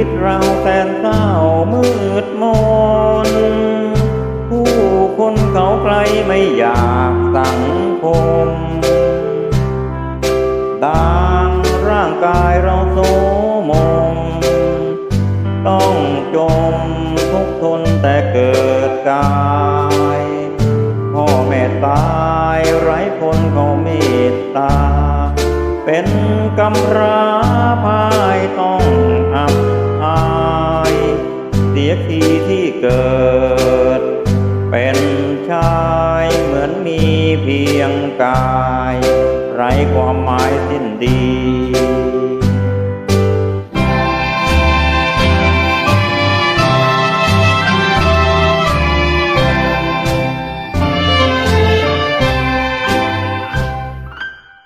ิตเราแสนเศร้ามืดมน ผู้คนเขาไกลไม่อยากสังคมต่างร่างกายเราโสมม ต้องจมทุกทนแต่เกิดกายพ่อแม่ตายไร้คนเขาเมตตา เป็นกำราพายต้อง ทีที่เกิด เป็นชายเหมือนมีเพียงกาย ไร้ความหมายสิ้นดี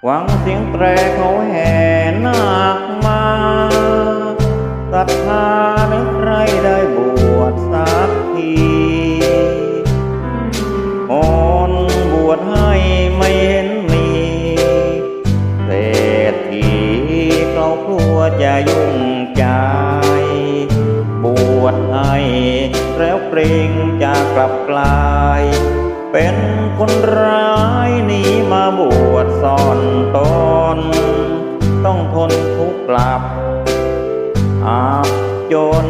หวังเสียงแตรเขาแห่นาคมาศรัทธา จะยุ่งใจ บวชให้ แล้วเกรงจะกลับกลาย เป็นคนร้ายหนีมาบวชซ่อนตน ต้องทนทุกข์กลับ อาบจน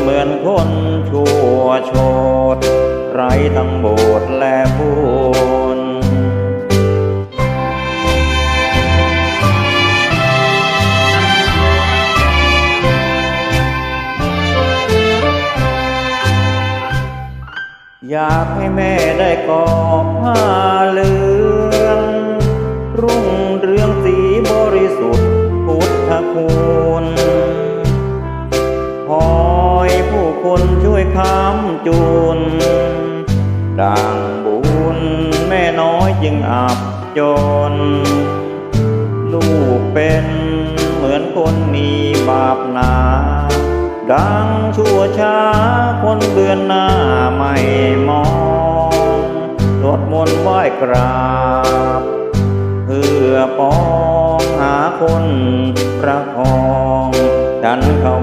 เหมือนคนชั่วโชด ไรทั้งโบสถ์และบุ อยากให้แม่ได้กอบผ้าเหลือง รุ่งเรืองสีบริสุทธิ์พุทธคุณคอยผู้คนช่วยค้ำจุนดังบุญแม่น้อยจึงอับจน ลูกเป็นเหมือนคนมีบาปหนา ดังชั่วช้าคนเบือนหน้า มนต์ไหว้กราบ เพื่อปองหาคนประคอง ดันเข้า